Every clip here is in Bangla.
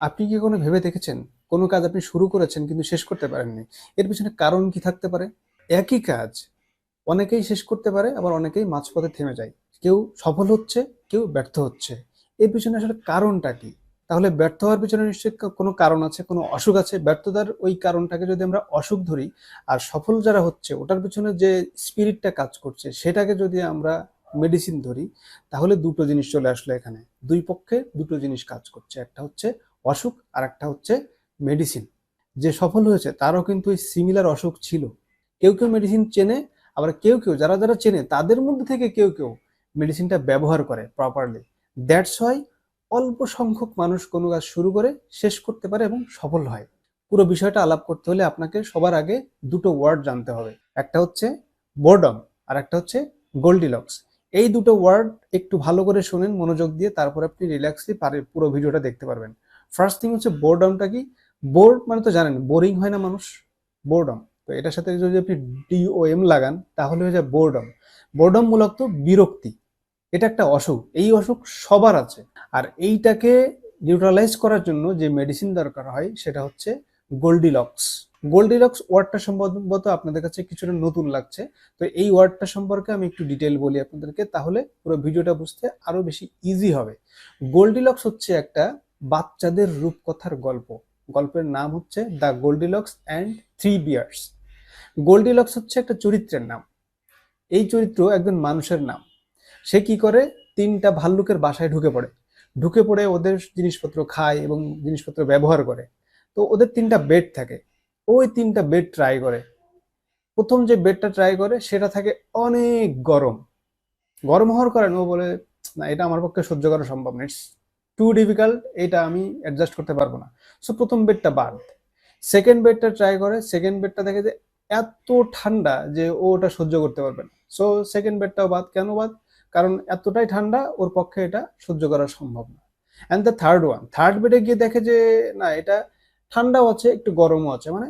আপনি কি কোনো ভেবে দেখেছেন? কোনো কাজ আপনি শুরু করেছেন কিন্তু শেষ করতে পারেননি। এর পিছনে কারণ কি থাকতে পারে? একই কাজ অনেকেই শেষ করতে পারে, আবার অনেকেই মাঝপথে থেমে যায়। কেউ সফল হচ্ছে, কেউ ব্যর্থ হচ্ছে। এর পিছনে আসলে কারণটা কি? তাহলে ব্যর্থ হওয়ার পিছনে নিশ্চয়ই কোনো কারণ আছে, কোনো অসুখ আছে। ব্যর্থতার ওই কারণটাকে যদি আমরা অসুখ ধরি, আর সফল যারা হচ্ছে, ওটার পিছনে যে স্পিরিটটা কাজ করছে, সেটাকে যদি আমরা মেডিসিন ধরি, তাহলে দুটো জিনিস চলে আসলো এখানে। দুই পক্ষে দুটো জিনিস কাজ করছে। একটা হচ্ছে অসুখ আর একটা হচ্ছে মেডিসিন যে সফল হয়েছে, তারও কিন্তু এই সিমিলার অসুখ ছিল। কেউ কেউ মেডিসিন চেনে, আবার কেউ কেউ, যারা যারা চেনে, তাদের মধ্যে থেকে কেউ কেউ মেডিসিনটা ব্যবহার করে প্রপারলি দ্যাটস ওয়াই অল্প সংখ্যক মানুষ কোনো কাজ শুরু করে, শেষ করতে পারে এবং সফল হয়। পুরো বিষয়টা আলাপ করতে হলে আপনাকে সবার আগে দুটো ওয়ার্ড জানতে হবে। একটা হচ্ছে বোর্ডম আর একটা হচ্ছে গোল্ডিলক্স এই দুটো ওয়ার্ড একটু ভালো করে শোনেন, মনোযোগ দিয়ে, তারপর আপনি রিল্যাক্সলি পারে পুরো ভিডিওটা দেখতে পারবেন। ফার্স্ট থিং হচ্ছে বোর্ডমটা কি? বোর্ড মানে তো জানেন বোরিং হয় না মানুষ বোর্ডম তো এটার সাথে যদি আপনি ডিওএম লাগান, তাহলে হয়ে যায় বোর্ডম বোর্ডম মূলত বিরক্তি। এটা একটা অসুখ। এই অসুখ সবার আছে। আর এইটাকে নিউট্রালাইজ করার জন্য যে মেডিসিন দরকার হয়, সেটা হচ্ছে গোল্ডিলক্স গোল্ডিলক্স ওয়ার্ডটা সম্ভবত আপনাদের কাছে কিছুটা নতুন লাগছে। তো এই ওয়ার্ডটা সম্পর্কে আমি একটু ডিটেল বলি আপনাদেরকে, তাহলে পুরো ভিডিওটা বুঝতে আরও বেশি ইজি হবে। গোল্ডিলক্স হচ্ছে একটা বাচ্চাদের রূপকথার গল্প। গল্পের নাম হচ্ছে the Goldilocks and three bears. Goldilocks হচ্ছে একটা চরিত্রের নাম। এই চরিত্র একজন মানুষের নাম। সে কি করে? তিনটা ভাল্লুকের বাসায় ঢুকে পড়ে। ঢুকে পড়ে ওদের জিনিসপত্র খায় এবং জিনিসপত্র ব্যবহার করে। তো ওদের তিনটা বেড থাকে। ওই তিনটা বেড ট্রাই করে। প্রথম যে বেডটা ট্রাই করে, সেটা থাকে অনেক গরম। গরম হওয়ার কারণে ও বলে, না, এটা আমার পক্ষে সহ্য করা সম্ভব না। টু ডিফিকাল্ট এটা আমি অ্যাডজাস্ট করতে পারব না। সো প্রথম বেডটা বাদ। সেকেন্ড বেডটা ট্রাই করে সেকেন্ড বেডটা দেখে যে এত ঠান্ডা যে ও ওটা সহ্য করতে পারবে না। সো সেকেন্ড বেডটাও বাদ। কেন বাদ? কারণ এতটাই ঠান্ডা, ওর পক্ষে এটা সহ্য করা সম্ভব না। And the third one third বেডে গিয়ে দেখে যে না, এটা ঠান্ডাও আছে, একটু গরমও আছে। মানে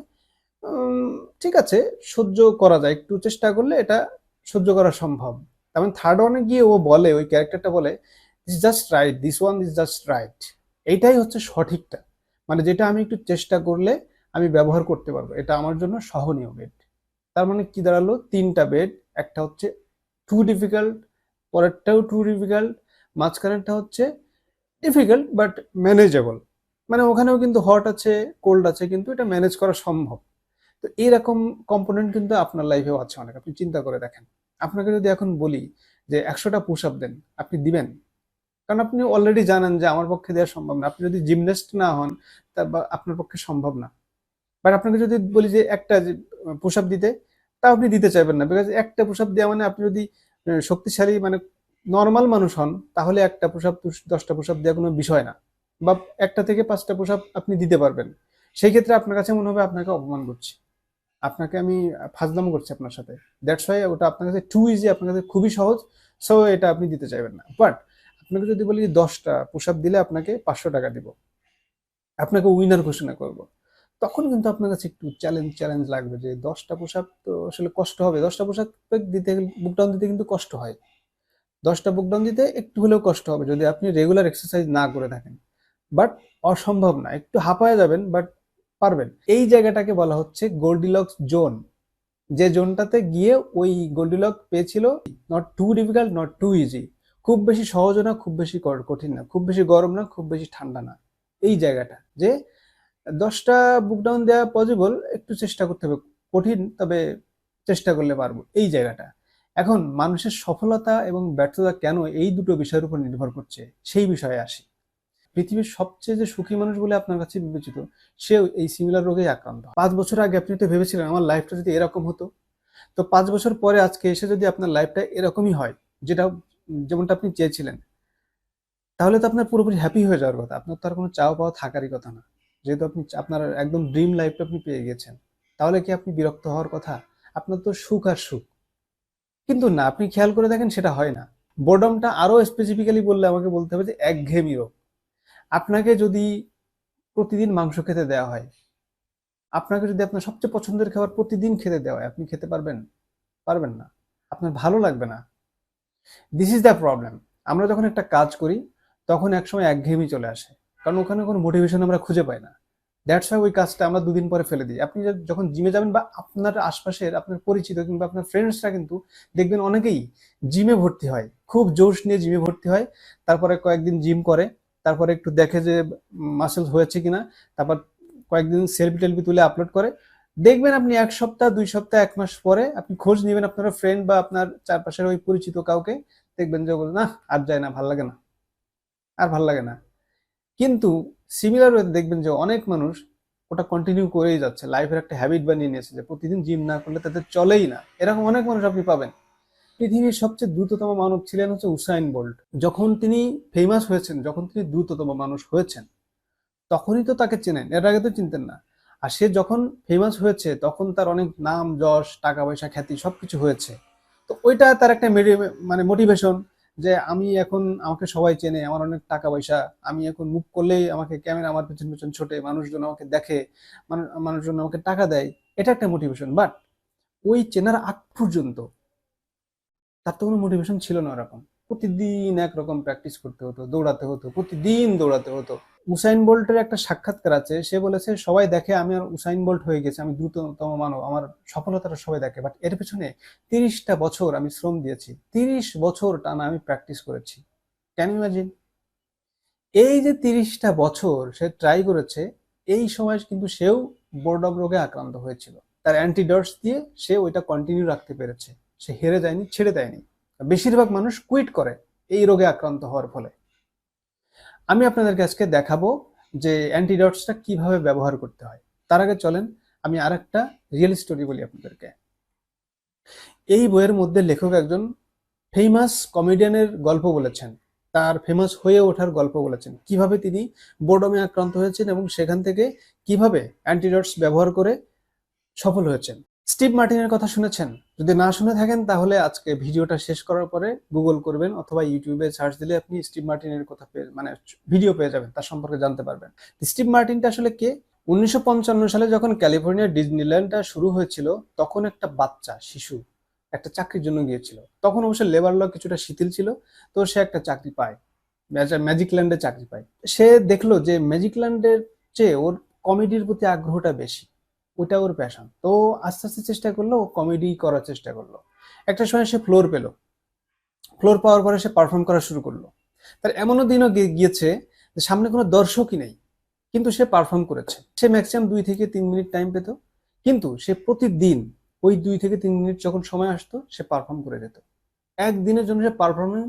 ঠিক আছে, সহ্য করা যায়। একটু চেষ্টা করলে এটা সহ্য করা সম্ভব। তার মানে থার্ড ওয়ানে গিয়ে ও বলে, ওই ক্যারেক্টারটা বলে this just right this one is just right এইটাই হচ্ছে সঠিকটা। মানে যেটা আমি একটু চেষ্টা করলে আমি ব্যবহার করতে পারব। এটা আমার জন্য সহনীয় বেড তার মানে কি দাঁড়াল? তিনটা বেড একটা হচ্ছে টু ডিফিকাল্ট পরেরটাও টু ডিফিকাল্ট মাঝখানেরটা হচ্ছে ডিফিকাল্ট বাট ম্যানেজেবল মানে ওখানেও কিন্তু হট আছে কোল্ড আছে, কিন্তু এটা ম্যানেজ করা সম্ভব। তো এইরকম কম্পোনেন্ট কিন্তু আপনার লাইফেও আছে অনেক। আপনি চিন্তা করে দেখেন। আপনাকে যদি এখন বলি যে একশোটা পুশ আপ দেন, আপনি দিবেন? কারণ আপনি অলরেডি জানেন যে আমার পক্ষে দেওয়া সম্ভব না। আপনি যদি জিমন্যাস্ট না হন, তা আপনার পক্ষে সম্ভব না। বাট আপনাকে যদি বলি যে একটা পুশ আপ দিতে তা আপনি দিতে চাইবেন না। বিকজ একটা পুশ আপ দেওয়া মানে আপনি যদি শক্তিশালী মানে নর্মাল মানুষ হন, তাহলে একটা পুশ আপ দশটা পুশ আপ দেওয়া কোনো বিষয় না। বা একটা থেকে পাঁচটা পুশ আপ আপনি দিতে পারবেন। সেই ক্ষেত্রে আপনার কাছে মনে হবে আপনাকে অপমান করছি। আপনাকে আমি ফাজলাম করছি আপনার সাথে। দ্যাটস ওয়াই ওটা আপনার কাছে টু ইজি আপনার কাছে খুবই সহজ। সো এটা আপনি দিতে চাইবেন না। বাট আপনাকে যদি বলি দশটা পুশ দিলে আপনাকে পাঁচশো টাকা দিব। আপনাকে উইনার ঘোষণা করব। তখন কিন্তু আপনার কাছে একটু চ্যালেঞ্জ চ্যালেঞ্জ লাগবে যে দশটা পুশ আপ তো আসলে কষ্ট হবে। দশটা পুশ আপ দিতে বুক ডাউন দিতে কিন্তু কষ্ট হয়। দশটা বুক ডাউন দিতে একটু হলেও কষ্ট হবে যদি আপনি রেগুলার এক্সারসাইজ না করে থাকেন। বাট অসম্ভব না, একটু হাঁপায় যাবেন বাট পারবেন। এই জায়গাটাকে বলা হচ্ছে গোল্ডিলক্স জোন যে জোনটাতে গিয়ে ওই গোল্ডিলক পেয়েছিল not too difficult not too easy খুব বেশি সহজ না, খুব বেশি কঠিন না, খুব বেশি গরম না, খুব বেশি ঠান্ডা না। এই জায়গাটা যে দশটা বুক ডাউন দেওয়া পসিবল একটু চেষ্টা করতে হবে, কঠিন তবে চেষ্টা করলে পারব, এই জায়গাটা। এখন মানুষের সফলতা এবং ব্যর্থতা কেন এই দুটো বিষয়ের উপর নির্ভর করছে, সেই বিষয়ে আসি। পৃথিবীর সবচেয়ে যে সুখী মানুষ বলে আপনার কাছে বিবেচিত, সেও এই সিমিলার রোগে আক্রান্ত। পাঁচ বছর আগে আপনি তো ভেবেছিলেন আমার লাইফটা যদি এরকম হতো। তো পাঁচ বছর পরে আজকে এসে যদি আপনার লাইফটা এরকমই হয়, যেটা যেমনটা আপনি চেয়েছিলেন, তাহলে তো আপনার পুরোপুরি হ্যাপি হয়ে যাওয়ার কথা। আপনার তো আর কোনো চাও পাওয়া থাকারই কথা না। যেহেতু আপনি আপনার একদম ড্রিম লাইফটা আপনি পেয়ে গেছেন, তাহলে কি আপনি বিরক্ত হওয়ার কথা? আপনার তো সুখ আর সুখ। কিন্তু না, আপনি খেয়াল করে দেখেন সেটা হয় না। বোর্ডমটা আরও স্পেসিফিক্যালি বললে আমাকে বলতে হবে যে, একঘেয়েমি রোগ। আপনাকে যদি প্রতিদিন মাংস খেতে দেওয়া হয়, আপনাকে যদি আপনার সবচেয়ে পছন্দের খাবার প্রতিদিন খেতে দেওয়া হয়, আপনি খেতে পারবেন? পারবেন না। আপনার ভালো লাগবে না। দিস ইজ দ্য প্রবলেম আমরা যখন একটা কাজ করি, তখন একসময় একঘেয়েমি চলে আসে। কারণ ওখানে কোনো মোটিভেশন আমরা খুঁজে পাই না। দ্যাটস ওয়াই ওই কাজটা আমরা দুদিন পরে ফেলে দিই। আপনি যখন জিমে যাবেন বা আপনার আশপাশের, আপনার পরিচিত কিংবা আপনার ফ্রেন্ডসরা কিন্তু দেখবেন অনেকেই জিমে ভর্তি হয়। খুব জোশ নিয়ে জিমে ভর্তি হয়। তারপরে কয়েকদিন জিম করে। তারপরে একটু দেখে যে মাসেলস হয়েছে কিনা। তারপর কয়েকদিন সেলফি টেলফি তুলে আপলোড করে। দেখবেন আপনি এক সপ্তাহ, দুই সপ্তাহ, এক মাস পরে আপনি খোঁজ নেবেন আপনার ফ্রেন্ড বা আপনার চারপাশের ওই পরিচিত কাউকে, দেখবেন যে না আর যায় না, ভালো লাগে না। আর ভালো লাগে না। কিন্তু সিমিলার ওয়ে দেখবেন যে অনেক মানুষ ওটা কন্টিনিউ করেই যাচ্ছে। লাইফের একটা হ্যাবিট বানিয়ে নিয়েছে যে প্রতিদিন জিম না করলে তাদের চলেই না। এরকম অনেক মানুষ আপনি পাবেন। পৃথিবীর সবচেয়ে দ্রুততম মানব ছিলেন হচ্ছে উসাইন বোল্ট যখন তিনি ফেমাস হয়েছেন, যখন তিনি দ্রুততম মানুষ হয়েছেন, তখনই তো তাকে চেনেন। এর আগে তো চিনতেন না। আর সে যখন ফেমাস হয়েছে, তখন তার অনেক নাম, যশ টাকা পয়সা খ্যাতি সবকিছু হয়েছে। তো ওইটা তার একটা মানে মোটিভেশন যে আমি এখন আমাকে সবাই চেনে, আমার অনেক টাকা পয়সা আমি এখন মুখ করলেই আমাকে ক্যামেরা আমার পেছন পেছন ছোটে, মানুষজন আমাকে দেখে মানুষজন আমাকে টাকা দেয়, এটা একটা মোটিভেশন বাট ওই চেনার আগ পর্যন্ত তার তো কোনো মোটিভেশন ছিল না ওরকম। প্রতিদিন একরকম প্র্যাকটিস করতে হতো, দৌড়াতে হতো, প্রতিদিন দৌড়াতে হতো। উসাইন বোল্টের একটা সাক্ষাৎকার আছে, সে বলেছে, সবাই দেখে আমি আর উসাইন বোল্ট হয়ে গেছি, আমি দ্রুততম মানব, আমার সফলতাটা সবাই দেখে বাট এর পেছনে তিরিশটা বছর আমি শ্রম দিয়েছি, তিরিশ বছর টানা আমি প্র্যাকটিস করেছি। ক্যান ইমাজিন এই যে তিরিশটা বছর সে ট্রাই করেছে, এই সময় কিন্তু সেও বোর্ডম রোগে আক্রান্ত হয়েছিল। তার অ্যান্টিডটস দিয়ে সে ওইটা কন্টিনিউ রাখতে পেরেছে। সে হেরে যায়নি, ছেড়ে দেয়নি। বেশিরভাগ মানুষ কুইট করে এই রোগে আক্রান্ত হওয়ার ফলে। আমি আপনাদেরকে আজকে দেখাবো যে অ্যান্টিডটসটা কীভাবে ব্যবহার করতে হয়। তার আগে চলেন, আমি আর একটা রিয়েল স্টোরি বলি আপনাদেরকে। এই বইয়ের মধ্যে লেখক একজন ফেমাস কমেডিয়ানের গল্প বলেছেন। তার ফেমাস হয়ে ওঠার গল্প বলেছেন। কীভাবে তিনি বোর্ডমে আক্রান্ত হয়েছেন এবং সেখান থেকে কীভাবে অ্যান্টিডটস ব্যবহার করে সফল হয়েছেন। স্টিভ মার্টিনের কথা শুনেছেন? যদি না শুনে থাকেন, তাহলে আজকে ভিডিওটা শেষ করার পরে গুগল করবেন অথবা ইউটিউবে সার্চ দিলে আপনি স্টিভ মার্টিনের কথা পেয়ে মানে ভিডিও পেয়ে যাবেন, তার সম্পর্কে জানতে পারবেন। স্টিভ মার্টিনটা আসলে কে? উনিশশো পঞ্চান্ন সালে যখন ক্যালিফোর্নিয়ার ডিজনিল্যান্ডটা শুরু হয়েছিল, তখন একটা বাচ্চা, শিশু, একটা চাকরির জন্য গিয়েছিল। তখন অবশ্য লেবার ল কিছুটা শিথিল ছিল, তো সে একটা চাকরি পায়। ম্যাজিক ল্যান্ডে চাকরি পায়। সে দেখল যে ম্যাজিক ল্যান্ডের চেয়ে ওর কমেডির প্রতি আগ্রহটা বেশি। ওটা ওর প্যাশন তো আস্তে আস্তে চেষ্টা করল, ও কমেডি করার চেষ্টা করল। একটা সময় সে ফ্লোর পেল। ফ্লোর পাওয়ার পরে সে পারফর্ম করা শুরু করল। তার এমনও দিনও গিয়েছে যে সামনে কোনো দর্শকই নেই, কিন্তু সে পারফর্ম করেছে। সে ম্যাক্সিমাম দুই থেকে তিন মিনিট টাইম পেত, কিন্তু সে প্রতিদিন ওই দুই থেকে তিন মিনিট যখন সময় আসতো, সে পারফর্ম করে যেত। একদিনের জন্য সে পারফরমেন্স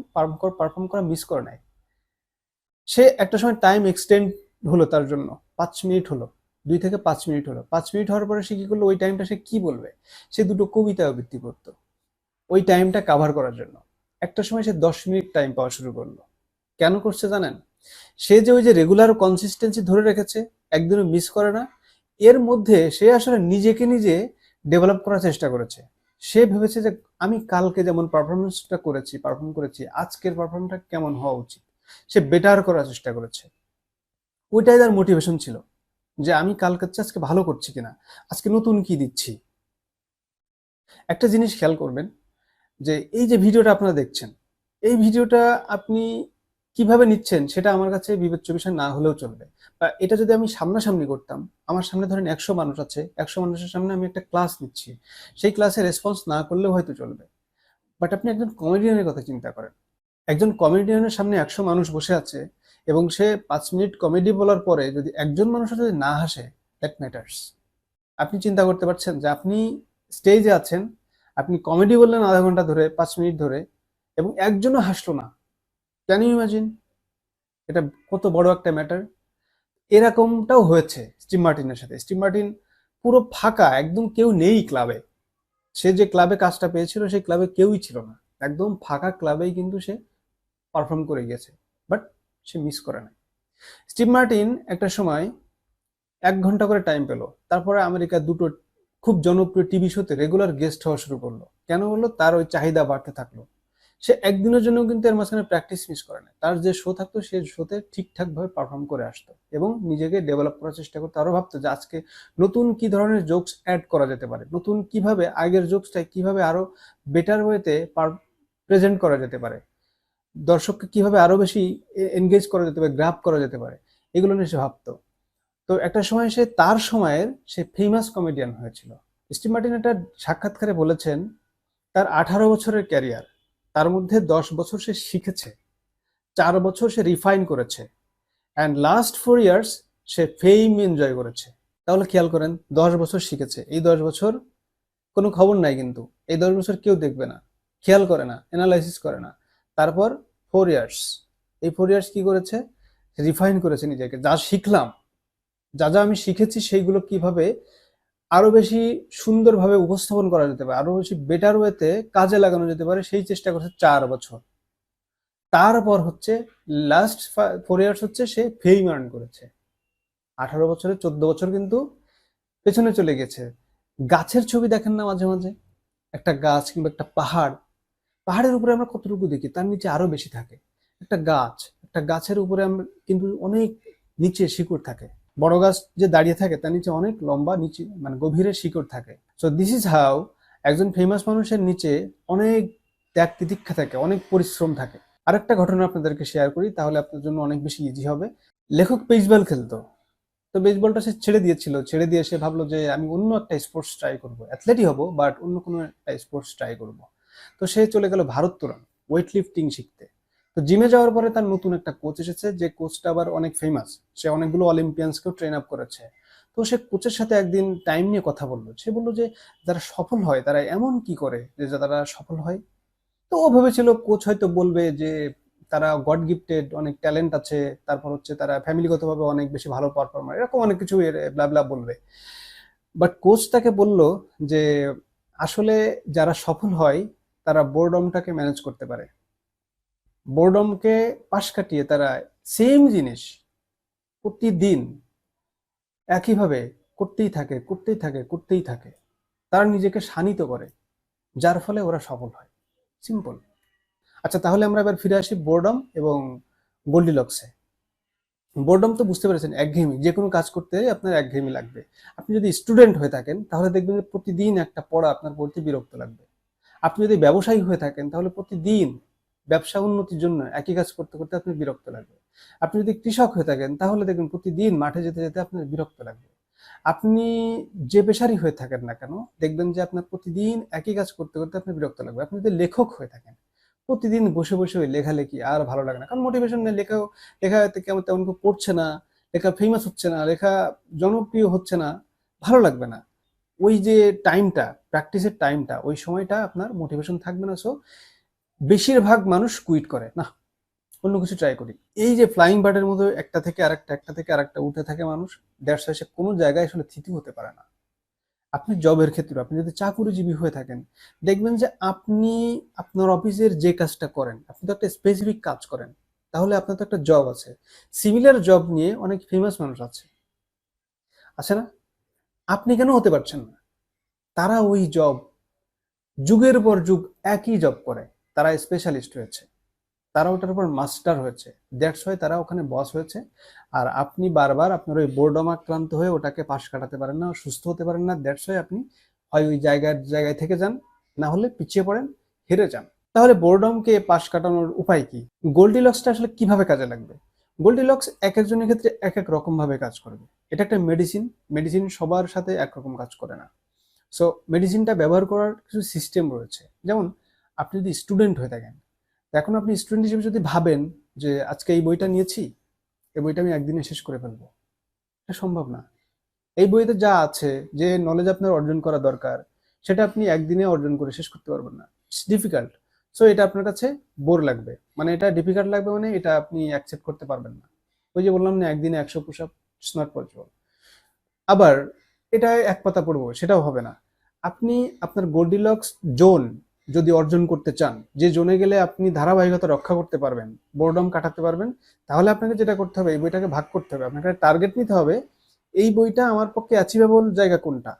পারফর্ম করা মিস করে নাই। সে একটা সময় টাইম এক্সটেন্ড হলো তার জন্য, পাঁচ মিনিট হলো। দুই থেকে পাঁচ মিনিট হলো। পাঁচ মিনিট হওয়ার পরে সে কী করল? ওই টাইমটা সে কি বলবে? সে দুটো কবিতা আবৃত্তি করতো। ওই টাইমটা কাভার করার জন্য। একটা সময় সে দশ মিনিট টাইম পাওয়া শুরু করল। কেন করছে জানেন? সে যে ওই যে রেগুলার কনসিস্টেন্সি ধরে রেখেছে, একদিনও মিস করে না, এর মধ্যে সে আসলে নিজেকে নিজে ডেভেলপ করার চেষ্টা করেছে। সে ভেবেছে যে আমি কালকে যেমন পারফরমেন্সটা করেছি পারফর্ম করেছি, আজকের পারফর্মটা কেমন হওয়া উচিত? সে বেটার করার চেষ্টা করেছে। ওইটাই তার মোটিভেশন ছিল। যে আমি কালকে চেয়ে আজকে ভালো করছি কিনা? আজকে নতুন কি দিচ্ছি? একটা জিনিস খেয়াল করবেন যে এই যে ভিডিওটা আপনারা দেখছেন, এই ভিডিওটা আপনি কীভাবে নিচ্ছেন সেটা আমার কাছে বিবেচ্য বিষয় না হলেও চলবে। বা এটা যদি আমি সামনাসামনি করতাম, আমার সামনে ধরেন একশো মানুষ আছে, একশো মানুষের সামনে আমি একটা ক্লাস নিচ্ছি, সেই ক্লাসে রেসপন্স না করলেও হয়তো চলবে। বাট আপনি একজন কমেডিয়ানের কথা চিন্তা করেন। একজন কমেডিয়ানের সামনে একশো মানুষ বসে আছে এবং সে পাঁচ মিনিট কমেডি বলার পরে যদি একজন মানুষ যদি না হাসে দ্যাট ম্যাটার্স আপনি চিন্তা করতে পারছেন যে আপনি স্টেজে আছেন, আপনি কমেডি বললেন আধা ঘণ্টা ধরে, পাঁচ মিনিট ধরে, এবং একজনও হাসলো না। ক্যান ইউ ইমাজিন এটা কত বড় একটা ম্যাটার এরকমটাও হয়েছে স্টিম মার্টিনের সাথে। স্টিম মার্টিন পুরো ফাঁকা, একদম কেউ নেই ক্লাবে সে যে ক্লাবে কাজটা পেয়েছিল, সেই ক্লাবে কেউই ছিল না। একদম ফাঁকা ক্লাবেই কিন্তু সে পারফর্ম করে গেছে। বাট সে মিস করে না স্টিভ মার্টিন একটা সময় এক ঘণ্টা করে টাইম পেল। তারপরে আমেরিকার দুটো খুব জনপ্রিয় টিভি শোতে রেগুলার গেস্ট হওয়া শুরু করল। কেন হলো? তার ওই চাহিদা বাড়তে থাকল। সে একদিনের জন্য কিন্তু এর মাঝখানে প্র্যাকটিস মিস করে না তার যে শো থাকতো, সে শোতে ঠিকঠাক ভাবে পারফর্ম করে আসতো এবং নিজেকে ডেভেলপ করার চেষ্টা করতো। আরও ভাবতো যে আজকে নতুন কি ধরনের জোকস অ্যাড করা যেতে পারে? নতুন কীভাবে আগের জোকসটা কীভাবে আরও বেটার ওয়েতে প্রেজেন্ট করা যেতে পারে? দর্শককে কীভাবে আরও বেশি এনগেজ করা যেতে পারে গ্রাফ করা যেতে পারে, এগুলো নিয়ে সে ভাবতো। তো একটা সময় সে, তার সময়ের সে ফেমাস কমেডিয়ান হয়েছিল। স্টিভ মার্টিন একটা সাক্ষাৎকারে বলেছেন, তার আঠারো বছরের ক্যারিয়ার তার মধ্যে দশ বছর সে শিখেছে, চার বছর সে রিফাইন করেছে অ্যান্ড লাস্ট ফোর ইয়ার্স সে ফেম এনজয় করেছে। তাহলে খেয়াল করেন, দশ বছর শিখেছে, এই দশ বছর কোনো খবর নাই কিন্তু, এই দশ বছর কেউ দেখবে না, খেয়াল করে না অ্যানালাইসিস করে না। তারপর ফোর ইয়ার্স এই ফোর ইয়ার্স কি করেছে? রিফাইন করেছে নিজেকে। যা শিখলাম, যা যা আমি শিখেছি সেইগুলো কীভাবে আরও বেশি সুন্দরভাবে উপস্থাপন করা যেতে পারে, আরও বেশি বেটার ওয়েতে কাজে লাগানো যেতে পারে, সেই চেষ্টা করছে চার বছর। তারপর হচ্ছে লাস্ট ফোর ইয়ার্স হচ্ছে সে ফেম আর্ন করেছে। আঠারো বছরে চোদ্দ বছর কিন্তু পেছনে চলে গেছে। গাছের ছবি দেখেন না মাঝে মাঝে? একটা গাছ কিংবা একটা পাহাড় পাহাড়ের উপরে আমরা কতটুকু দেখি, তার নিচে আরও বেশি থাকে। একটা গাছ, একটা গাছের উপরে আমরা কিন্তু অনেক নিচে শিকড় থাকে। বড় গাছ যে দাঁড়িয়ে থাকে, তার নিচে অনেক লম্বা, নিচে মানে গভীরে শিকড় থাকে। সো দিস ইজ হাউ একজন ফেমাস মানুষের নিচে অনেক ত্যাগ তিতিক্ষা থাকে, অনেক পরিশ্রম থাকে। আরেকটা ঘটনা আপনাদেরকে শেয়ার করি, তাহলে আপনার জন্য অনেক বেশি ইজি হবে। লেখক বেসবল খেলতো। তো বেসবলটা সে ছেড়ে দিয়েছিল, ছেড়ে দিয়ে সে ভাবলো যে আমি অন্য একটা স্পোর্টস ট্রাই করব। অ্যাথলেটই হব বাট অন্য কোনো একটা স্পোর্টস ট্রাই করব। তো সে চলে গেল ভারোত্তোলন ওয়েট লিফটিং শিখতে। তো জিমে যাওয়ার পরে তার নতুন একটা কোচ এসেছে, যে কোচটা আবার অনেক ফেমাস সে অনেকগুলো অলিম্পিয়ানসকেও ট্রেন আপ করেছে। তো সে কোচের সাথে একদিন টাইম নিয়ে কথা বলল। সে বলল যে, যারা সফল হয়, তারা এমন কি করে যে তারা সফল হয়? তো ও ভেবেছিল কোচ হয়তো বলবে যে, তারা গড গিফটেড অনেক ট্যালেন্ট আছে। তারপর হচ্ছে তারা ফ্যামিলিগতভাবে অনেক বেশি ভালো পারফর্মার এরকম অনেক কিছু ব্লাবলা বলবে। বাট কোচ তাকে বলল যে, আসলে যারা সফল হয় তারা বোর্ডমটাকে ম্যানেজ করতে পারে। বোর্ডমকে পাশ কাটিয়ে তারা সেম জিনিস প্রতিদিন একইভাবে করতেই থাকে করতেই থাকে করতেই থাকে। তারা নিজেকে শানিত করে, যার ফলে ওরা সফল হয়। সিম্পল আচ্ছা তাহলে আমরা এবার ফিরে আসি বোর্ডম এবং গোল্ডিলক্সে বোর্ডম তো বুঝতে পেরেছেন, একঘেয়েমি। যে কোনো কাজ করতে আপনার একঘেয়েমি লাগবে। আপনি যদি স্টুডেন্ট হয়ে থাকেন, তাহলে দেখবেন যে প্রতিদিন একটা পড়া আপনার পড়তে বিরক্ত লাগবে। আপনি যদি ব্যবসায়ী হয়ে থাকেন, তাহলে প্রতিদিন ব্যবসা উন্নতির জন্য একই কাজ করতে করতে আপনার বিরক্ত লাগবে। আপনি যদি কৃষক হয়ে থাকেন, তাহলে দেখবেন প্রতিদিন মাঠে যেতে যেতে আপনার বিরক্ত লাগবে। আপনি যে পেশারই হয়ে থাকেন না কেন, দেখবেন যে আপনার প্রতিদিন একই কাজ করতে করতে আপনার বিরক্ত লাগবে। আপনি যদি লেখক হয়ে থাকেন, প্রতিদিন বসে বসে ওই লেখালেখি আর ভালো লাগে না। কারণ মোটিভেশন নেই লেখা লেখা কেমন তেমন পড়ছে না, লেখা ফেমাস হচ্ছে না, লেখা জনপ্রিয় হচ্ছে না, ভালো লাগবে না। ওই যে টাইমটা প্র্যাকটিসের টাইমটা ওই সময়টা আপনার মোটিভেশন থাকবে না। সো বেশিরভাগ মানুষ কুইট করে। না, অন্য কিছু ট্রাই করি। এই যে ফ্লাইং বার্ডের মতো একটা থেকে আরেকটা, একটা থেকে আরেকটা উঠে থাকে মানুষ দ্যাটস সে কোনো জায়গায় আসলে থিতি হতে পারে না। আপনি জবের ক্ষেত্রে আপনি যদি চাকুরিজীবী হয়ে থাকেন, দেখবেন যে আপনি আপনার অফিসের যে কাজটা করেন, আপনি তো একটা স্পেসিফিক কাজ করেন, তাহলে আপনার তো একটা জব আছে। সিমিলার জব নিয়ে অনেক ফেমাস মানুষ আছে। আছে না? আপনি কেন হতে পারছেন না? তারা ওই জব যুগের পর যুগ একই জব করে। তারা স্পেশালিস্ট হয়েছে। তারা ওটার উপর মাস্টার হয়েছে। দ্যাটস হয় তারা ওখানে বস হয়েছে। আর আপনি বারবার আপনার ওই বোর্ডম আক্রান্ত হয়ে ওটাকে পাশ কাটাতে পারেন না, সুস্থ হতে পারেন না। দ্যাটস হয় আপনি হয় ওই জায়গার জায়গায় থেকে যান, না হলে পিছিয়ে পড়েন, হেরে যান। তাহলে বোর্ডমকে পাশ কাটানোর উপায় কি? গোল্ডিলক্সটা আসলে কীভাবে কাজে লাগবে? গোল্ডিলক্স এক একজনের ক্ষেত্রে এক এক রকম ভাবে কাজ করবে। এটা একটা মেডিসিন মেডিসিন সবার সাথে একরকম কাজ করে না। সো মেডিসিনটা ব্যবহার করার কিছু সিস্টেম রয়েছে। যেমন, আপনি যদি স্টুডেন্ট হয়ে থাকেন এখন আপনি স্টুডেন্ট হিসেবে যদি ভাবেন যে, আজকে এই বইটা নিয়েছি, এই বইটা আমি একদিনে শেষ করে ফেলব। এটা সম্ভব না। এই বইতে যা আছে, যে নলেজ আপনার অর্জন করা দরকার, সেটা আপনি একদিনে অর্জন করে শেষ করতে পারবেন না। ইটস ডিফিকাল্ট সো এটা আপনার কাছে বোর লাগবে। মানে এটা ডিফিকাল্ট লাগবে মানে এটা আপনি অ্যাকসেপ্ট করতে পারবেন না। ওই যে বললাম না, একদিনে একশো পুশ আপ স্মার্ট পসিবল আবার এটা এক পাতা পড়ব, সেটাও হবে না। আপনি আপনার গোল্ডিলক্স জোন যদি অর্জন করতে চান, যে জোনে গেলে আপনি ধারাবাহিকতা রক্ষা করতে পারবেন বোর্ডম কাটাতে পারবেন, তাহলে আপনাকে যেটা করতে হবে, এই বইটাকে ভাগ করতে হবে। আপনাকে টার্গেট নিতে হবে, এই বইটা আমার পক্ষে অ্যাচিভেবল জায়গা কোনটা?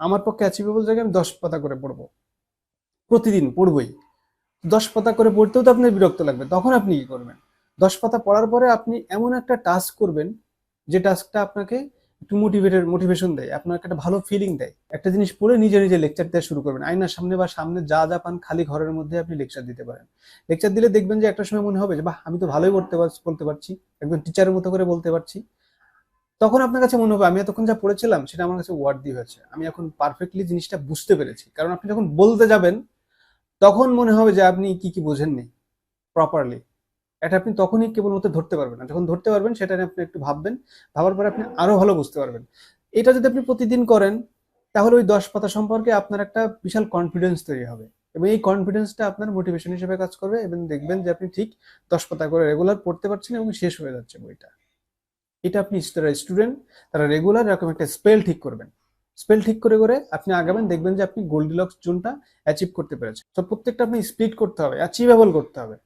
আমার পক্ষে অ্যাচিভেবল জায়গা আমি দশ পাতা করে পড়ব। প্রতিদিন পড়বই। দশ পাতা করে পড়তেও তো আপনার বিরক্ত লাগবে, তখন আপনি কি করবেন? দশ পাতা পড়ার পরে আপনি এমন একটা টাস্ক করবেন, যে টাস্কটা আপনাকে একটু মোটিভেটেড মোটিভেশন দেয়, আপনাকে একটা ভালো ফিলিং দেয়। একটা জিনিস পড়ে নিজে নিজে লেকচার দেওয়া শুরু করবেন। আয়নার সামনে বা সামনে যা যা পান খালি ঘরের মধ্যে আপনি লেকচার দিতে পারেন। লেকচার দিলে দেখবেন যে একটা সময় মনে হবে যে, বাহ, আমি তো ভালোই পারছি বলতে পারছি, একজন টিচারের মতো করে বলতে পারছি। তখন আপনার কাছে মনে হবে, আমি এতক্ষণ যা পড়েছিলাম, সেটা আমার কাছে ওয়ার্ড দিয়ে হয়েছে। আমি এখন পারফেক্টলি জিনিসটা বুঝতে পেরেছি। কারণ আপনি যখন বলতে যাবেন তখন মনে হবে যে আপনি কি কি বোঝেননি প্রপারলি এটা আপনি তখনই কেবলমাত্র ধরতে পারবেন না। যখন ধরতে পারবেন, সেটা আপনি একটু ভাববেন। ভাবার পরে আপনি আরও ভালো বুঝতে পারবেন। এটা যদি আপনি প্রতিদিন করেন, তাহলে ওই দশ পাতা সম্পর্কে আপনার একটা বিশাল কনফিডেন্স তৈরি হবে। এবং এই কনফিডেন্সটা আপনার মোটিভেশন হিসেবে কাজ করবে এবং দেখবেন যে আপনি ঠিক দশ পাতা করে রেগুলার পড়তে পারছেন এবং শেষ হয়ে যাচ্ছে বইটা। এটা আপনি যারা স্টুডেন্ট তারা রেগুলার এরকম একটা স্পেল ঠিক করবেন। স্পেল ঠিক করে করে আপনি আগাবেন, দেখবেন যে আপনি গোল্ডিলক্স জোনটা অ্যাচিভ করতে পেরেছেন। তো প্রত্যেকটা আপনি স্প্লিট করতে হবে অ্যাচিভেবল করতে হবে।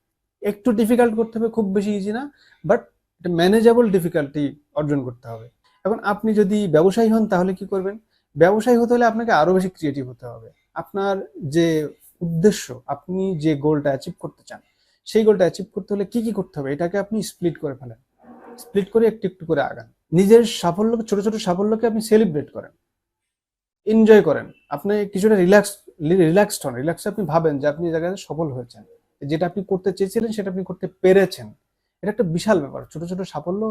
একটু ডিফিকাল্ট করতে হবে, খুব বেশি ইজি না বাট এটা ম্যানেজেবল ডিফিকাল্টি অর্জন করতে হবে। এখন আপনি যদি ব্যবসায়ী হন, তাহলে কি করবেন? ব্যবসায়ী হতে হলে আপনাকে আরও বেশি ক্রিয়েটিভ হতে হবে। আপনার যে উদ্দেশ্য, আপনি যে গোলটা অ্যাচিভ করতে চান, সেই গোলটা অ্যাচিভ করতে হলে কি কি করতে হবে? এটাকে আপনি স্প্লিট করে ফেলেন। স্প্লিট করে একটু একটু করে আগান। নিজের সাফল্যকে ছোট ছোট সাফল্যকে আপনি সেলিব্রেট করেন। এনজয় করেন। আপনি কিছুটা রিল্যাক্স রিল্যাক্সড হন। রিল্যাক্স আপনি ভাবেন যে আপনি জায়গায় সফল হয়েছেন। যেটা আপনি করতে চেয়েছিলেন, সেটা আপনি করতে পেরেছেন। এটা একটা বিশাল ব্যাপার। ছোট ছোট সাফল্য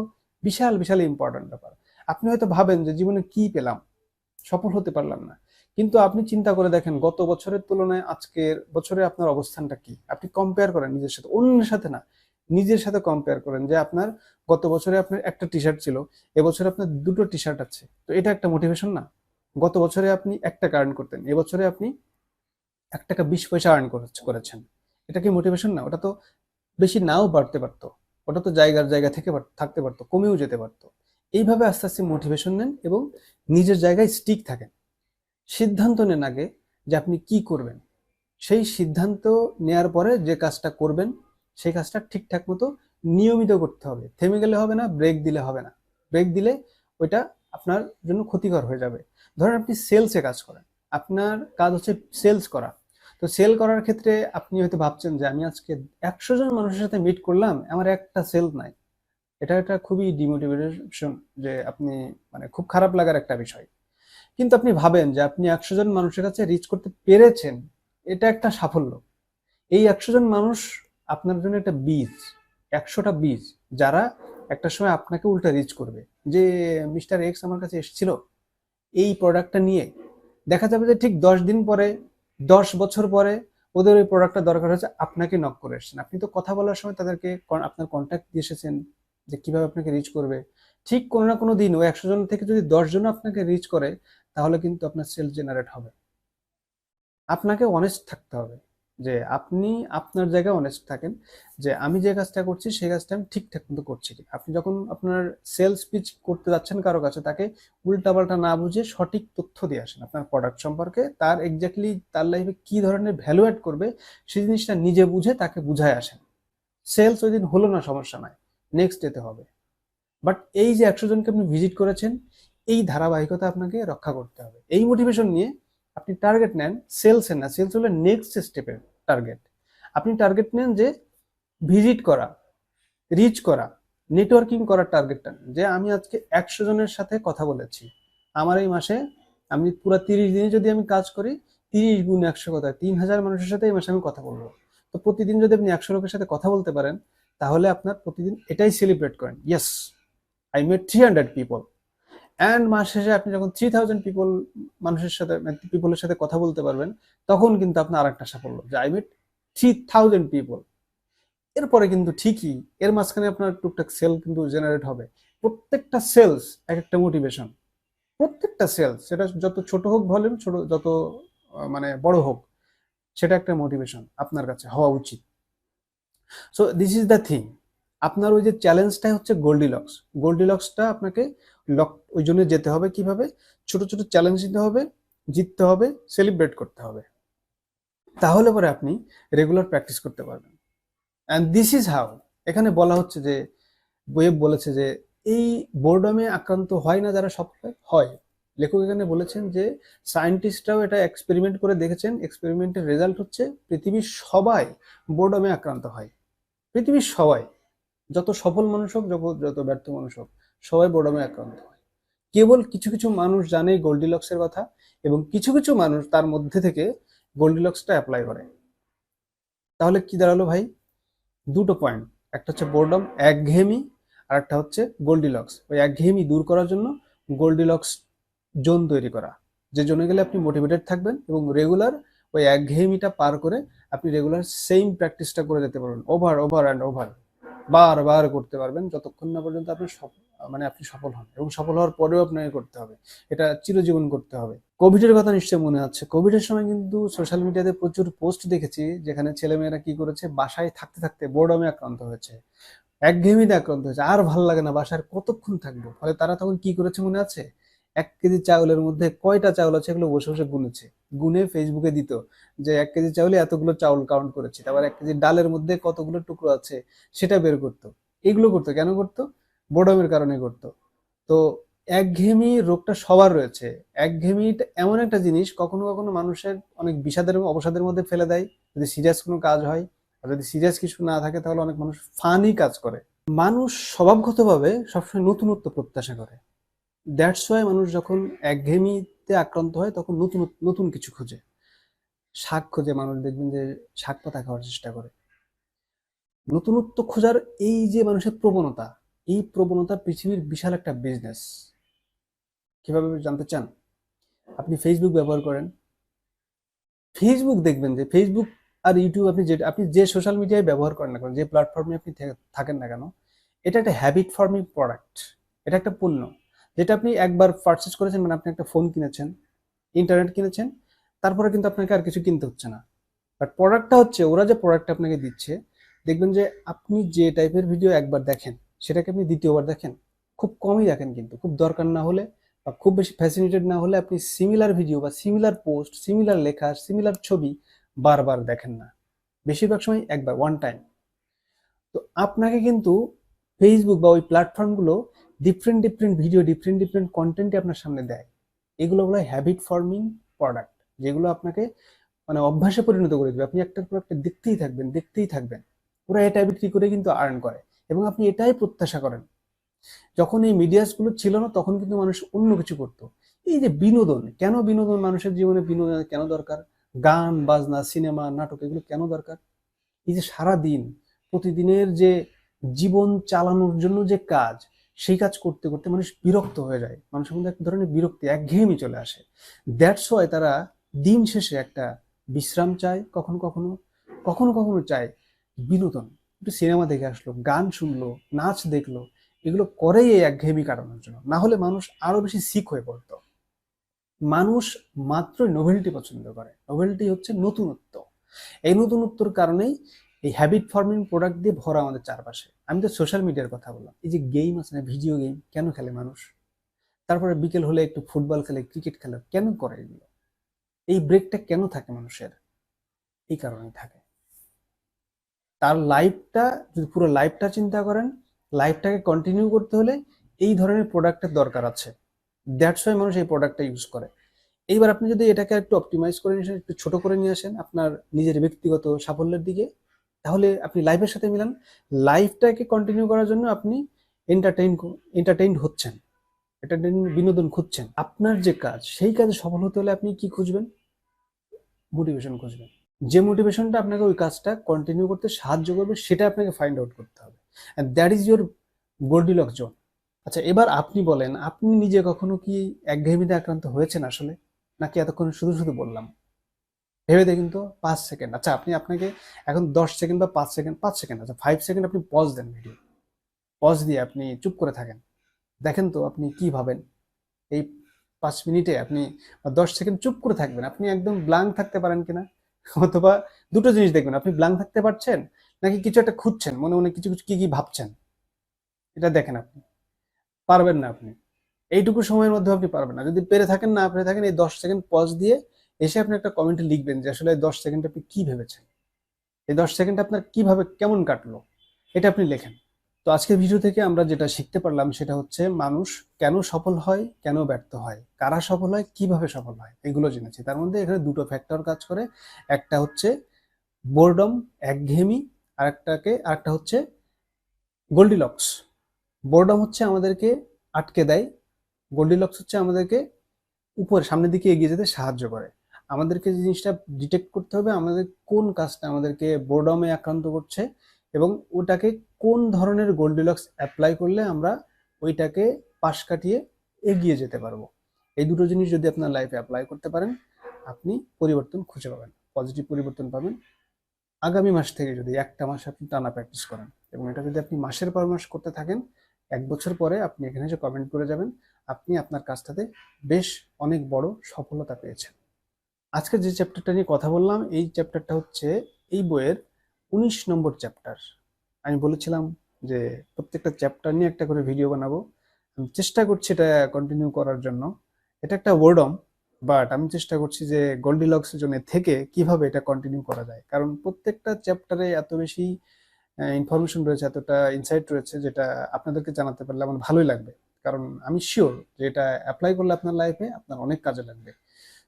বিশাল বিশাল ইম্পর্টেন্ট ব্যাপার। আপনি হয়তো ভাবেন যে জীবনে কি পেলাম? সফল হতে পারলাম না। কিন্তু আপনি চিন্তা করে দেখেন, গত বছরের তুলনায় আজকের বছরে আপনার অবস্থানটা কি? আপনি কম্পেয়ার করেন নিজের সাথে। অন্যের সাথে না, নিজের সাথে কম্পেয়ার করেন যে আপনার গত বছরে আপনার একটা টি শার্ট ছিল, এবছরে আপনার দুটো টি শার্ট আছে। তো এটা একটা মোটিভেশন না? গত বছরে আপনি এক টাকা আর্ন করতেন এবছরে আপনি এক টাকা বিশ পয়সা আর্ন করেছেন। এটা কি মোটিভেশন না? ওটা তো বেশি নাও বাড়তে পারতো, ওটা তো জায়গার জায়গা থেকে থাকতে পারতো, কমেও যেতে পারতো। এইভাবে আস্তে আস্তে মোটিভেশন নেন এবং নিজের জায়গায় স্টিক থাকেন। সিদ্ধান্ত নেন আগে যে আপনি কি করবেন। সেই সিদ্ধান্ত নেয়ার পরে যে কাজটা করবেন, সেই কাজটা ঠিকঠাক মতো নিয়মিত করতে হবে। থেমে গেলে হবে না ব্রেক দিলে হবে না। ব্রেক দিলে ওইটা আপনার জন্য ক্ষতিকর হয়ে যাবে। ধরেন আপনি সেলসে কাজ করেন, আপনার কাজ হচ্ছে সেলস করা। তো সেল করার ক্ষেত্রে আপনি হয়তো ভাবছেন যে আমি আজকে একশো জন মানুষের সাথে মিট করলাম, আমার একটা সেল নাই। এটা একটা খুবই ডিমোটিভেশন যে আপনি মানে খুব খারাপ লাগার একটা বিষয়। কিন্তু আপনি ভাবেন যে আপনি একশো জন মানুষের কাছে রিচ করতে পেরেছেন, এটা একটা সাফল্য। এই একশো জন মানুষ আপনার জন্য একটা বীজ, একশোটা বীজ, যারা একটা সময় আপনাকে উল্টা রিচ করবে। যে মিস্টার এক্স আমার কাছে এসেছিল এই প্রোডাক্টটা নিয়ে। দেখা যাবে যে ঠিক দশ দিন পরে, দশ বছর পরে ওদের ওই প্রোডাক্টটা দরকার হচ্ছে আপনাকে নক করে এসেছেন আপনি তো কথা বলার সময় তাদেরকে আপনার কন্ট্যাক্ট দিয়ে এসেছেন যে কীভাবে আপনাকে রিচ করবে। ঠিক কোনো না কোনো দিন ওই একশো জন থেকে যদি দশজন আপনাকে রিচ করে, তাহলে কিন্তু আপনার সেলস জেনারেট হবে। আপনাকে অনেস্ট থাকতে হবে। যে আপনি আপনার জায়গায় অনেস্ট থাকেন যে আমি যে কাজটা করছি সেই কাজটা আমি ঠিকঠাক মতো করছি কি? আপনি যখন আপনার সেলস পিচ করতে যাচ্ছেন কারও কাছে, তাকে উল্টাপাল্টা না বুঝে সঠিক তথ্য দিয়ে আসেন আপনার প্রোডাক্ট সম্পর্কে, তার এক্স্যাক্টলি তার লাইফে কি ধরনের ভ্যালু অ্যাড করবে সেই জিনিসটা নিজে বুঝে তাকে বুঝায় আসেন। সেলস ওই দিন হলো না, সমস্যা নাই নেক্সট ডেতে হবে। বাট এই যে একশো জনকে আপনি ভিজিট করেছেন, এই ধারাবাহিকতা আপনাকে রক্ষা করতে হবে। এই মোটিভেশন নিয়ে আপনি টার্গেট নেন সেলসের না সেলস হলো নেক্সট স্টেপের টার্গেট আপনি টার্গেট নেন যে ভিজিট করা রিচ করা নেটওয়ার্কিং করার টার্গেটটা যে আমি আজকে একশো জনের সাথে কথা বলেছি। আমার এই মাসে আমি পুরো তিরিশ দিনে যদি আমি কাজ করি, তিরিশ গুণ একশো কথা তিন হাজার মানুষের সাথে এই মাসে আমি কথা বলব। তো প্রতিদিন যদি আপনি একশো লোকের সাথে কথা বলতে পারেন, তাহলে আপনার প্রতিদিন এটাই সেলিব্রেট করেন। Yes I made three hundred people and মাস শেষে আপনি যখন থ্রি থাউজেন্ড পিপল মানুষের সাথে পিপলের সাথে কথা বলতে পারবেন, তখন কিন্তু আপনার আরেকটা সাফল্য যে I made three thousand people এরপরে কিন্তু ঠিকই, এর মাঝখানে আপনার টুকটাক সেল কিন্তু জেনারেট হবে। প্রত্যেকটা সেলস এক একটা মোটিভেশন প্রত্যেকটা সেলস সেটা যত ছোট হোক ভলিউম ছোট, যত মানে বড় হোক, সেটা একটা মোটিভেশন আপনার কাছে হওয়া উচিত। So this is the thing আপনার ওই যে চ্যালেঞ্জটাই হচ্ছে গোল্ডিলক্স গোল্ডিলক্সটা আপনাকে লক ওই জন্য যেতে হবে কীভাবে? ছোট ছোট চ্যালেঞ্জ দিতে হবে, জিততে হবে সেলিব্রেট করতে হবে। তাহলে পরে আপনি রেগুলার প্র্যাকটিস করতে পারবেন। অ্যান্ড দিস ইজ হাউ এখানে বলা হচ্ছে যে, বইয়ে বলেছে যে, এই বোর্ডমে আক্রান্ত হয় না যারা সফল হয়? লেখক এখানে বলেছেন যে সায়েন্টিস্টরাও এটা এক্সপেরিমেন্ট করে দেখেছেন। এক্সপেরিমেন্টের রেজাল্ট হচ্ছে পৃথিবীর সবাই বোর্ডমে আক্রান্ত হয়। পৃথিবীর সবাই। যত সফল মানুষ হোক যত ব্যর্থ মানুষ হোক। সবাই বোর্ডমে আক্রান্ত হয়। কেবল কিছু কিছু মানুষ জানে গোল্ডিলক্সের কথা এবং কিছু কিছু মানুষ তার মধ্যে থেকে গোল্ডিলক্সটা অ্যাপ্লাই করে। তাহলে কি দাঁড়াল ভাই? দুটো পয়েন্ট একটা হচ্ছে বোর্ডম একঘেয়েমি, আর একটা হচ্ছে গোল্ডিলক্স। ওই একঘেয়েমি দূর করার জন্য গোল্ডিলক্স জোন তৈরি করা। যে জোনে গেলে আপনি মোটিভেটেড থাকবেন এবং রেগুলার ওই একঘেয়েমিটা পার করে আপনি রেগুলার সেম প্র্যাকটিসটা করে যেতে পারবেন। ওভার ওভার অ্যান্ড ওভার বারবার করতে পারবেন। যতক্ষণ না পর্যন্ত আপনি সফ- মানে আপনি সফল হন এবং সফল হওয়ার পরেও আপনাকে করতে হবে। এটা চিরজীবন করতে হবে। কোভিডের কথা নিশ্চয়ই মনে আছে। কোভিডের সময় কিন্তু সোশ্যাল মিডিয়াতে প্রচুর পোস্ট দেখেছি যেখানে ছেলেমেয়েরা কি করেছে? বাসায় থাকতে থাকতে বোর্ডমে আক্রান্ত হয়েছে। একঘেয়েমিতে আক্রান্ত হয়েছে। আর ভালো লাগে না, বাসায় কতক্ষণ থাকব? ফলে তারা তখন কি করেছে মনে আছে? এক কেজি চাউলের মধ্যে কয়টা চাউল আছে এগুলো বসে বসে গুনেছে। গুনে ফেসবুকে দিত যে এক কেজি চাউলে এতগুলো চাউল কাউন্ট করেছে। তারপর এক কেজি ডালের মধ্যে কতগুলো টুকরো আছে সেটা বের করতো। এগুলো করতো। কেন করতো? বোর্ডমের কারণে করতো তো একঘেয়েমি রোগটা সবার রয়েছে। একঘেয়েমিটা এমন একটা জিনিস, কখনো কখনো মানুষের অনেক বিষাদের অবসাদের মধ্যে ফেলে দেয়। যদি সিরিয়াস কোনো কাজ হয় আর যদি সিরিয়াস কিছু না থাকে, তাহলে অনেক মানুষ ফানই কাজ করে। মানুষ স্বভাবগতভাবে সবসময় নতুনত্ব প্রত্যাশা করে। দ্যাটস ওয়াই মানুষ যখন একঘেয়েমিতে আক্রান্ত হয়, তখন নতুন নতুন কিছু খোঁজে। শাক খোঁজে, মানুষ দেখবেন যে শাক পাতা খাওয়ার চেষ্টা করে। নতুনত্ব খোঁজার এই যে মানুষের প্রবণতা এই প্রবণতা পৃথিবীর বিশাল একটা বিজনেস কীভাবে জানতে চান? আপনি ফেসবুক ব্যবহার করেন। ফেসবুক দেখবেন যে ফেসবুক আর ইউটিউব আপনি যে আপনি যে সোশ্যাল মিডিয়ায় ব্যবহার করেন না কেন, যে প্ল্যাটফর্মে আপনি থাকেন না কেন, এটা একটা হ্যাবিট ফর্মিং প্রোডাক্ট এটা একটা পণ্য, যেটা আপনি একবার পারচেস করেছেন মানে আপনি একটা ফোন কিনেছেন ইন্টারনেট কিনেছেন, তারপরে কিন্তু আপনাকে আর কিছু কিনতে হচ্ছে না। বাট প্রোডাক্টটা হচ্ছে, ওরা যে প্রোডাক্টটা আপনাকে দিচ্ছে, দেখবেন যে আপনি যে টাইপের ভিডিও একবার দেখেন সেটাকে আপনি দ্বিতীয়বার দেখেন, খুব কমই দেখেন কিন্তু। খুব দরকার না হলে বা খুব বেশি ফ্যাসিনেটেড না হলে আপনি সিমিলার ভিডিও বা সিমিলার পোস্ট সিমিলার লেখা সিমিলার ছবি বারবার দেখেন না। বেশিরভাগ সময় একবার ওয়ান টাইম তো আপনাকে কিন্তু ফেসবুক বা ওই প্ল্যাটফর্মগুলো different different video different different কন্টেন্টই আপনার সামনে দেয়। এগুলো হলো হ্যাবিট ফর্মিং প্রোডাক্ট যেগুলো আপনাকে মানে অভ্যাসে পরিণত করে দেবে। আপনি একটার পর একটা দেখতেই থাকবেন দেখতেই থাকবেন। ওরা এটা বিক্রি করে কিন্তু আর্ন করে? এবং আপনি এটাই প্রত্যাশা করেন। যখন এই মিডিয়াসগুলো ছিল না, তখন কিন্তু মানুষ অন্য কিছু করতো। এই যে বিনোদন, কেন বিনোদন? মানুষের জীবনে বিনোদন কেন দরকার? গান, বাজনা, সিনেমা, নাটক, এগুলো কেন দরকার? এই যে সারা দিন প্রতিদিনের যে জীবন চালানোর জন্য যে কাজ, সেই কাজ করতে করতে মানুষ বিরক্ত হয়ে যায়। মানুষের মধ্যে এক ধরনের বিরক্তি, একঘেয়েমি চলে আসে। দ্যাটস ওয়াই তারা দিন শেষে একটা বিশ্রাম চায়, কখনো কখনো কখনো কখনো চায় বিনোদন। একটু সিনেমা দেখে আসলো, গান শুনলো, নাচ দেখল, এগুলো করেই এই একঘেয়েমি কাটানোর জন্য। না হলে মানুষ আরও বেশি সিক হয়ে পড়তো। মানুষ মাত্রই নোভেলটি পছন্দ করে। নোভেলটি হচ্ছে নতুনত্ব। এই নতুনত্বর কারণেই এই হ্যাবিট ফর্মিং প্রোডাক্ট দিয়ে ভরা আমাদের চারপাশে। আমি তো সোশ্যাল মিডিয়ার কথা বললাম। এই যে গেম আছে না ভিডিও গেম কেন খেলে মানুষ? তারপরে বিকেল হলে একটু ফুটবল খেলে ক্রিকেট খেলে, কেন করে এগুলো? এই ব্রেকটা কেন থাকে মানুষের? এই কারণেই থাকে। তার লাইফটা যদি পুরো লাইফটা চিন্তা করেন লাইফটাকে কন্টিনিউ করতে হলে এই ধরনের প্রোডাক্টের দরকার আছে। দ্যাটস ওয়াই মানুষ এই প্রোডাক্টটা ইউজ করে। এইবার আপনি যদি এটাকে একটু অপটিমাইজ করে নিয়ে একটু ছোট করে নিয়ে আসেন আপনার নিজের ব্যক্তিগত সাফল্যের দিকে, তাহলে আপনি লাইফের সাথে মিলান। লাইফটাকে কন্টিনিউ করার জন্য আপনি এন্টারটেইন এন্টারটেইন হচ্ছেন। এন্টারটেইন বিনোদন খুঁজছেন। আপনার যে কাজ, সেই কাজে সফল হতে হলে আপনি কি খুঁজবেন? মোটিভেশন খুঁজবেন। যে মোটিভেশনটা আপনাকে ওই কাজটা কন্টিনিউ করতে সাহায্য করবে, সেটা আপনাকে ফাইন্ড আউট করতে হবে। And that is your Goldilock zone আচ্ছা এবার আপনি বলেন, আপনি নিজে কখনো কি একঘেয়েমিতে আক্রান্ত হয়েছেন আসলে? নাকি এতক্ষণ শুধু শুধু বললাম? ভেবে দেখুন তো, পাঁচ সেকেন্ড। আচ্ছা আপনি আপনাকে এখন দশ সেকেন্ড বা পাঁচ সেকেন্ড পাঁচ সেকেন্ড আচ্ছা ফাইভ সেকেন্ড আপনি পজ দেন ভিডিও পজ দিয়ে আপনি চুপ করে থাকেন। দেখেন তো আপনি কি ভাবেন। এই পাঁচ মিনিটে আপনি দশ সেকেন্ড চুপ করে থাকবেন। আপনি একদম ব্লাঙ্ক থাকতে পারেন কিনা? অথবা দুটো জিনিস দেখবেন, আপনি ব্লাঙ্ক থাকতে পারছেন নাকি কিছু একটা খুঁজছেন, মনে মনে কিছু কিছু কি কি ভাবছেন? এটা দেখেন আপনি। পারবেন না আপনি। এইটুকু সময়ের মধ্যে আপনি পারবেন না। যদি পেরে থাকেন, না পেরে থাকেন, এই দশ সেকেন্ড পজ দিয়ে এসে আপনি একটা কমেন্টে লিখবেন যে, আসলে দশ সেকেন্ড আপনি কি ভেবেছেন? এই দশ সেকেন্ড আপনার কীভাবে কেমন কাটলো? এটা আপনি লেখেন। তো আজকের ভিডিও থেকে আমরা যেটা শিখতে পারলাম সেটা হচ্ছে মানুষ কেন সফল হয়, কেন ব্যর্থ হয়, কারা সফল হয়, কীভাবে সফল হয়, এগুলো জেনেছি। তার মধ্যে এখানে দুটো ফ্যাক্টর কাজ করে, একটা হচ্ছে বোর্ডম একঘেয়েমি, আর একটাকে আরেকটা হচ্ছে গোল্ডিলক্স বোর্ডম হচ্ছে আমাদেরকে আটকে দেয় গোল্ডিলক্স হচ্ছে আমাদেরকে উপরে, সামনের দিকে এগিয়ে যেতে সাহায্য করে। আমাদেরকে যে জিনিসটা ডিটেক্ট করতে হবে, আমাদের কোন কাজটা আমাদেরকে বোর্ডমে আক্রান্ত করছে এবং ওটাকে কোন ধরনের গোল্ডিলক্স অ্যাপ্লাই করলে আমরা ওইটাকে পাশ কাটিয়ে এগিয়ে যেতে পারব? এই দুটো জিনিস যদি আপনার লাইফে অ্যাপ্লাই করতে পারেন, আপনি পরিবর্তন খুঁজে পাবেন পজিটিভ পরিবর্তন পাবেন। আগামী মাস থেকে যদি একটা মাস আপনি টানা প্র্যাকটিস করেন এবং এটা যদি আপনি মাসের পর মাস করতে থাকেন, এক বছর পরে আপনি এখানে যে কমেন্ট করে যাবেন, আপনি আপনার কাজটাতে বেশ অনেক বড় সফলতা পেয়েছেন। আজকে যে চ্যাপ্টারটা নিয়ে কথা বললাম, এই চ্যাপ্টারটা হচ্ছে এই বইয়ের উনিশ নম্বর চ্যাপ্টার আমি বলেছিলাম যে প্রত্যেকটা চ্যাপ্টার নিয়ে একটা করে ভিডিও বানাবো। আমি চেষ্টা করছি এটা কন্টিনিউ করার জন্য। এটা একটা ওয়ার্ডম বাট আমি চেষ্টা করছি যে গোল্ডিলক্স জোনে থেকে কীভাবে এটা কন্টিনিউ করা যায়। কারণ প্রত্যেকটা চ্যাপ্টারে এত বেশি ইনফরমেশন রয়েছে, এতটা ইনসাইট রয়েছে, যেটা আপনাদেরকে জানাতে পারলে আমার ভালোই লাগবে। কারণ আমি শিওর যে এটা অ্যাপ্লাই করলে আপনার লাইফে আপনার অনেক কাজে লাগবে।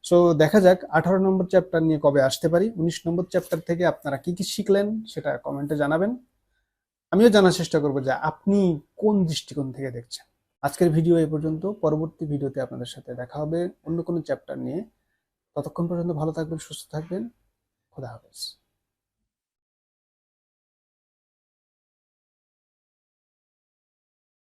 সো দেখা যাক আঠারো নম্বর চ্যাপ্টার নিয়ে কবে আসতে পারি। উনিশ নম্বর চ্যাপ্টার থেকে আপনারা কি কি শিখলেন, সেটা কমেন্টে জানাবেন। আমিও জানার চেষ্টা করব যে আপনি কোন দৃষ্টিকোণ থেকে দেখছেন। আজকের ভিডিও এ পর্যন্ত, পরবর্তী ভিডিওতে আপনাদের সাথে দেখা হবে অন্য কোনো চ্যাপ্টার নিয়ে। ততক্ষণ পর্যন্ত ভালো থাকবেন, সুস্থ থাকবেন। খোদা হাফেজ।